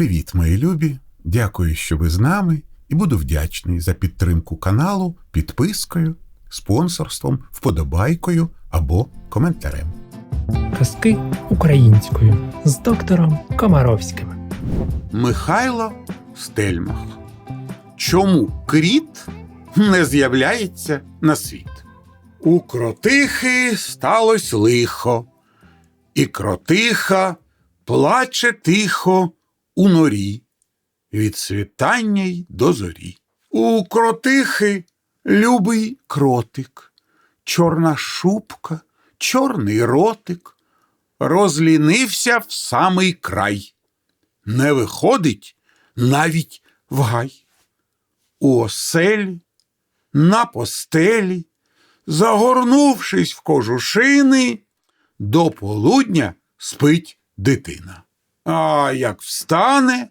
Привіт, мої любі! Дякую, що ви з нами, і буду вдячний за підтримку каналу підпискою, спонсорством, вподобайкою або коментарем. Казки українською з доктором Комаровським. Михайло Стельмах. Чому кріт не з'являється на світ? У кротихи сталося лихо, і кротиха плаче тихо у норі від світання й до зорі. У кротихи любий кротик, чорна шубка, чорний ротик, розлінився в самий край не виходить навіть в гай. У оселі, на постелі, загорнувшись в кожушини, до полудня спить дитина. А як встане,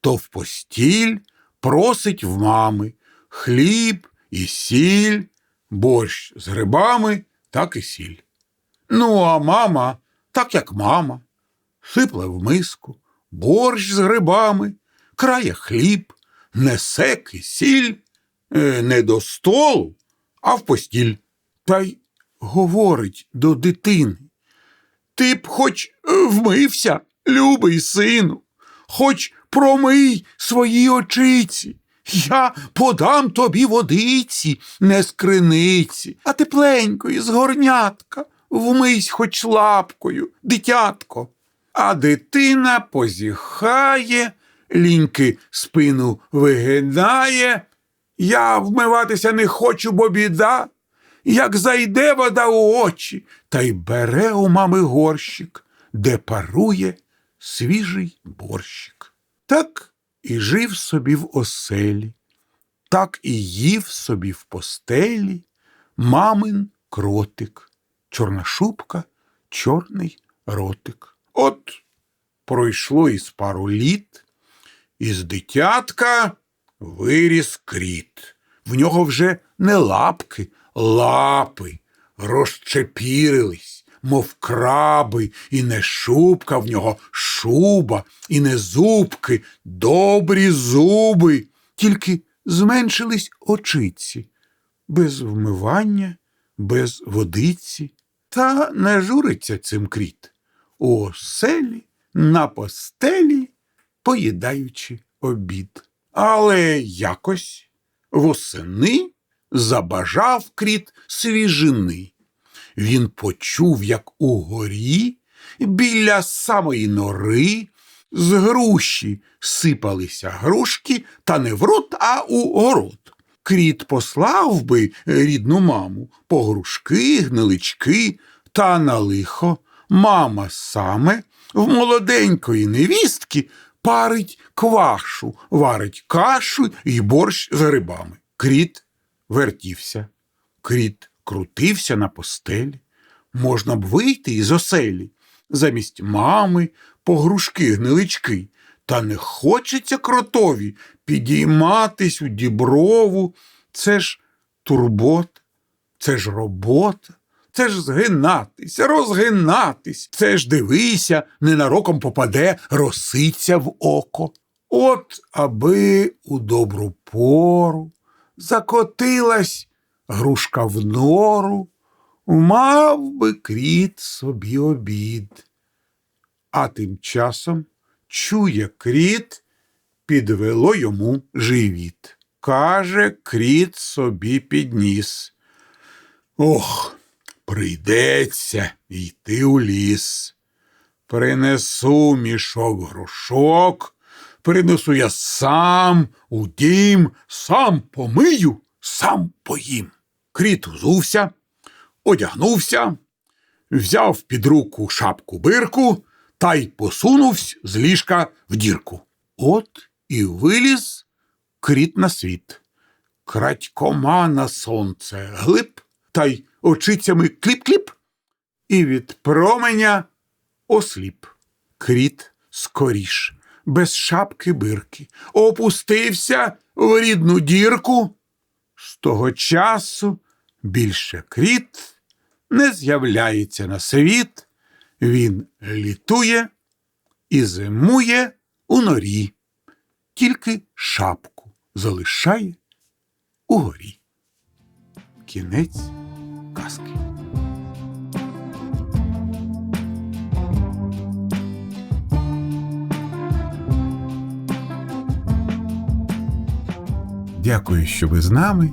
то в постіль просить в мами хліб і сіль, борщ з грибами, так і сіль. Ну, а мама, так як мама, сипле в миску, борщ з грибами, крає хліб, несе кисіль, е, не до столу, а в постіль. Та й говорить до дитини. Ти б хоч е, вмився, любий сину, хоч промий свої очиці. Я подам тобі водиці, не з криниці, а тепленької з горнятка, вмись хоч лапкою, дитятко. А дитина позіхає, ліньки спину вигинає. Я вмиватися не хочу, бо біда. Як зайде вода у очі, та й бере у мами горщик, де парує свіжий борщик. Так і жив собі в оселі, так і їв собі в постелі мамин кротик, чорна шубка, чорний ротик. От пройшло із пару літ, із дитятка виріс кріт. В нього вже не лапки, лапи розчепірились, мов краби, і не шубка в нього шуба, і не зубки, добрі зуби, тільки зменшились очиці, без вмивання, без водиці. Та не журиться цим кріт у оселі, на постелі, поїдаючи обід. Але якось восени забажав кріт свіжини. Він почув, як угорі, біля самої нори, з груші сипалися грушки, та не в рот, а у город. Кріт послав би рідну маму по грушки, гнилички, та на лихо мама саме в молоденької невістки парить квашу, варить кашу і борщ з грибами. Кріт вертівся, кріт крутився на постелі. Можна б вийти із оселі замість мами погрушки гнилички. Та не хочеться кротові підійматись у діброву. Це ж турбота, це ж робота. Це ж згинатись, розгинатись, це ж дивися, ненароком попаде росиця в око. От аби у добру пору закотилась грушка в нору, мав би кріт собі обід. А тим часом чує кріт, підвело йому живіт. Каже, кріт собі підніс. Ох, прийдеться йти у ліс. Принесу мішок грошок, принесу я сам у дім, сам помию, сам поїм. Кріт узувся, одягнувся, взяв під руку шапку бирку та й посунувся з ліжка в дірку. От і виліз кріт на світ. Крадькома на сонце глиб, та й очицями кліп-кліп, і від променя осліп. Кріт скоріш, без шапки бирки, опустився в рідну дірку. Того часу більше кріт не з'являється на світ, він літує і зимує у норі, тільки шапку залишає угорі. Кінець казки. Дякую, що ви з нами,